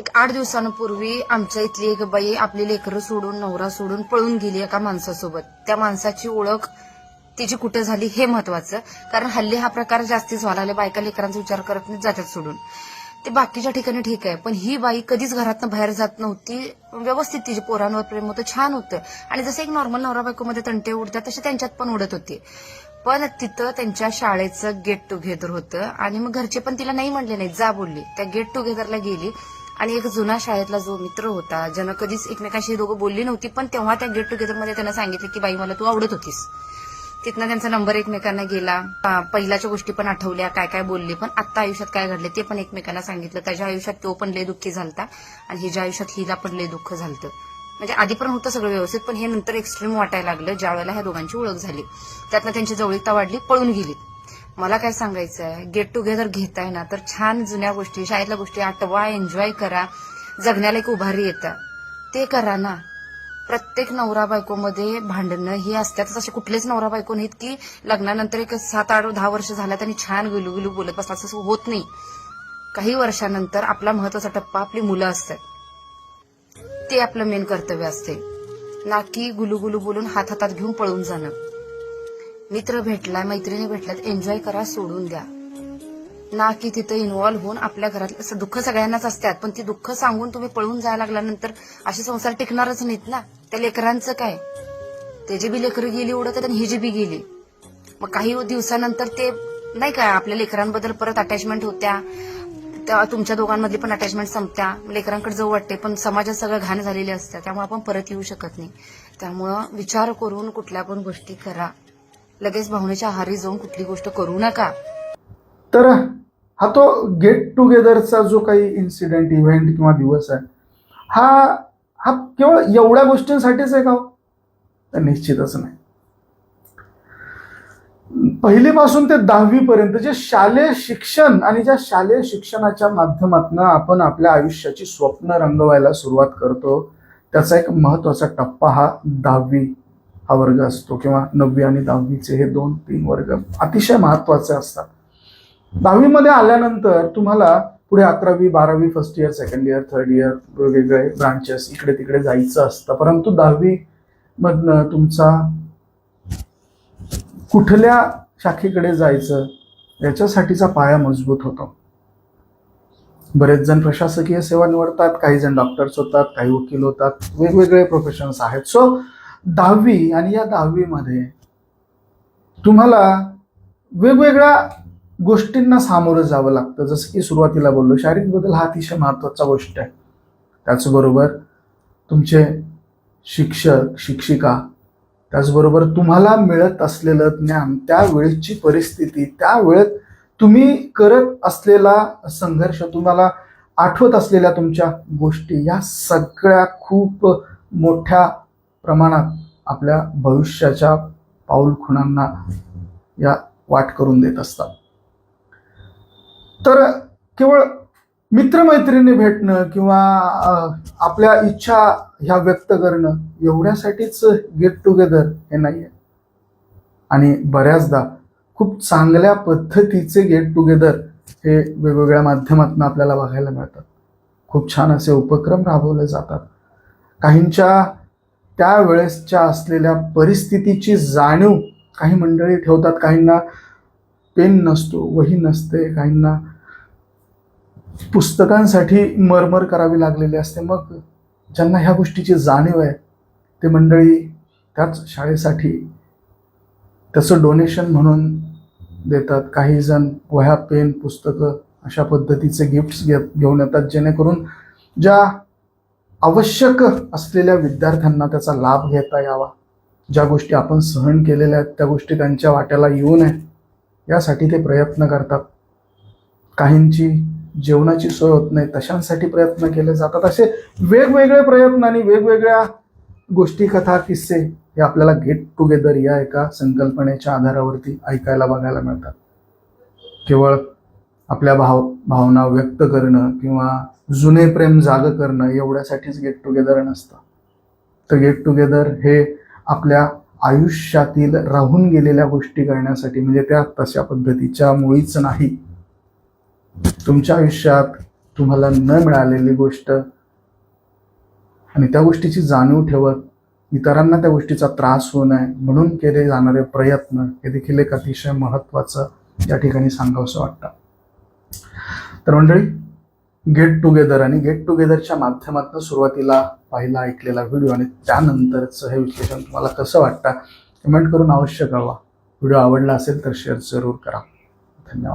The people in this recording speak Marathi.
एक आठ दिवसांपूर्वी आमच्या इथली एक बाई आपली लेकरं सोडून नवरा सोडून पळून गेली एका माणसासोबत. त्या माणसाची ओळख तिची कुठे झाली हे महत्वाचं. कारण हल्ली हा प्रकार जास्तीच व्हायला लागला. बायका लेकरांचा विचार करत नाही जातात सोडून. ते बाकीच्या ठिकाणी ठीक आहे. पण ही बाई कधीच घरातनं बाहेर जात नव्हती. व्यवस्थित तिची पोरांवर प्रेम होतं छान होतं. आणि जसं एक नॉर्मल नवरा बायकोमध्ये तंटे उडतात तसे त्यांच्यात पण उडत होते. पण तिथं त्यांच्या शाळेचं गेट टुगेदर होतं. आणि मग घरचे पण तिला नाही म्हणले नाही जा बोलली. त्या गेट टुगेदरला गेली. आणि एक जुना शाळेतला जो मित्र होता ज्यानं कधीच एकमेकांशी दोघं बोलली नव्हती पण तेव्हा त्या गेट टुगेदरमध्ये त्यांना सांगितलं की बाई मला तू आवडत होतीस. तिथनं त्यांचा नंबर एकमेकांना गेला. पहिल्याच्या गोष्टी पण आठवल्या काय काय बोलले पण आता आयुष्यात काय घडले ते पण एकमेकांना सांगितलं. त्याच्या आयुष्यात तो पण लय दुःखी झालता आणि हिच्या आयुष्यात हिला पण लय दुःख झालतं. म्हणजे आधी पण होतं सगळं व्यवस्थित पण हे नंतर एक्स्ट्रीम वाटायला लागलं ज्या वेळेला ह्या दोघांची ओळख झाली. त्यातनं त्यांची जवळीकता वाढली पळून गेली. मला काय सांगायचं आहे गेट टुगेदर घेताय ना तर छान जुन्या गोष्टी शाळेतल्या गोष्टी आठवा एन्जॉय करा. जगण्याला एक उभारी येतं. ते करा ना. प्रत्येक नवरा बायकोमध्ये भांडणं ही असतात असे कुठलेच नवरा बायको नाहीत की लग्नानंतर एक सात आठ दहा वर्ष झाल्यात आणि छान गुलू गुलू बोलत बसतात. असं होत नाही. काही वर्षानंतर आपला महत्त्वाचा टप्पा आपली मुलं असतात. ते आपलं मेन कर्तव्य असते. ना की गुलू गुलू बोलून हात हातात घेऊन पळून जाणं. मित्र भेटला मैत्रिणी भेटल्यात एन्जॉय करा सोडून द्या. ना की तिथं इन्व्हॉल्व्ह होऊन आपल्या घरात असं दुःख सगळ्यांनाच असतात पण ती दुःख सांगून तुम्ही पळून जायला लागल्यानंतर असे संसार टिकणारच नाहीत ना. त्या लेकरांचं काय? त्याची बी लेकरं गेली उडत आणि हिजी बी गेली. मग काही दिवसानंतर ते नाही का आपल्या लेकरांबद्दल परत अटॅचमेंट होत्या. त्या तुमच्या दोघांमधली पण अटॅचमेंट संपत्या. लेकरांकडे जाऊ वाटते पण समाजात सगळं घाण झालेली असतात त्यामुळे आपण परत येऊ शकत नाही. त्यामुळं विचार करून कुठल्या पण गोष्टी करा. लगेच भावनेच्या आहारी जाऊन कुठली गोष्ट करू नका. तर हा तो गेट टुगेदरचा जो काही इन्सिडेंट इव्हेंट किंवा दिवस आहे हा हा केवळ एवढ्या गोष्टींसाठीच आहे का हो? तर निश्चितच नाही. पहिलीपासून ते दहावीपर्यंत जे शालेय शिक्षण आणि ज्या शालेय शिक्षणाच्या माध्यमातून आपण आपल्या आयुष्याची स्वप्न रंगवायला सुरुवात करतो त्याचा एक महत्त्वाचा टप्पा हा दहावी. हा वर्ग असतो किंवा नववी आणि दहावीचे हे दोन तीन वर्ग अतिशय महत्त्वाचे असतात. दहावीमध्ये आल्यानंतर तुम्हाला पुढे अकरावी बारावी first year second year third year वेगवेगळे ब्रांचेस इकडे तिकडे जायचं असतं. परंतु दहावी मधनं तुमचा कुठल्या शाखेकडे जायचं याच्यासाठीचा पाया मजबूत होतो. बरेच जण प्रशासकीय सेवा निवडतात काही जण डॉक्टर्स होतात काही वकील होतात वेगवेगळे प्रोफेशन्स आहेत. सो दहावी आणि या दहावीमध्ये तुम्हाला वेगवेगळ्या गोष्टींना सामोरं जावं लागतं. जसं की सुरुवातीला बोललो शारीरिक बदल हा अतिशय महत्त्वाचा गोष्ट आहे. त्याचबरोबर तुमचे शिक्षक शिक्षिका त्याचबरोबर तुम्हाला मिळत असलेलं ज्ञान त्यावेळेची परिस्थिती त्या वेळेत तुम्ही करत असलेला संघर्ष तुम्हाला आठवत असलेल्या तुमच्या गोष्टी या सगळ्या खूप मोठ्या प्रमाणात आपल्या भविष्याच्या पाऊलखुणांना या वाट करून देत असतात. तर केवळ मित्रमैत्रिणी भेटणं किंवा आपल्या इच्छा ह्या व्यक्त करणं एवढ्यासाठीच गेट टुगेदर हे नाही आहे आणि बऱ्याचदा खूप चांगल्या पद्धतीचे गेट टुगेदर हे वेगवेगळ्या माध्यमातून आपल्याला बघायला मिळतात. खूप छान असे उपक्रम राबवले जातात. काहींच्या त्यावेळेसच्या असलेल्या परिस्थितीची जाणीव काही मंडळी ठेवतात. काहींना पेन नसतो वही नसते काहींना पुस्तकांसाठी मरमर करावी लागलेली असते. मग ज्यांना ह्या गोष्टीची जाणीव आहे ते मंडळी त्याच शाळेसाठी त्याचं डोनेशन म्हणून देतात. काही जण वह्या पेन पुस्तकं अशा पद्धतीचे गिफ्ट्स घे घेऊन येतात जेणेकरून ज्या आवश्यक असलेल्या विद्यार्थ्यांना त्याचा लाभ घेता यावा. ज्या गोष्टी आपण सहन केलेल्या आहेत त्या गोष्टी त्यांच्या वाट्याला येऊ नये यासाठी ते प्रयत्न करतात. काहींची जेवणाची सोय होत नाही तशांसाठी प्रयत्न केले जातात. असे वेगवेगळे प्रयत्न आणि वेगवेगळ्या गोष्टी कथा किस्से हे आपल्याला गेट टुगेदर या एका संकल्पनेच्या आधारावरती ऐकायला बघायला मिळतात. केवळ आपल्या भाव भावना व्यक्त करणं किंवा जुने प्रेम जाग करणं एवढ्यासाठीच गेट टुगेदर नसतं. तर गेट टुगेदर हे आपल्या आयुष्यातील राहून गेलेल्या गोष्टी करण्यासाठी म्हणजे त्या तशा पद्धतीच्या मुळीच नाही. तुमच्या आयुष्यात तुम्हाला न मिळालेली गोष्ट आणि त्या गोष्टीची जाणीव ठेवत इतरांना त्या गोष्टीचा त्रास होऊ नये म्हणून केले जाणारे प्रयत्न हे देखील एक अतिशय महत्त्वाचं या ठिकाणी सांगावंसं वाटतं. तर मंडळी गेट टुगेदर आणि गेट टुगेदरच्या माध्यमातून सुरुवातीला पाहिला ऐकलेला व्हिडिओ आणि त्यानंतरचं हे विश्लेषण तुम्हाला कसं वाटतं कमेंट करून अवश्य कळवा. व्हिडिओ आवडला असेल तर शेअर जरूर करा. धन्यवाद.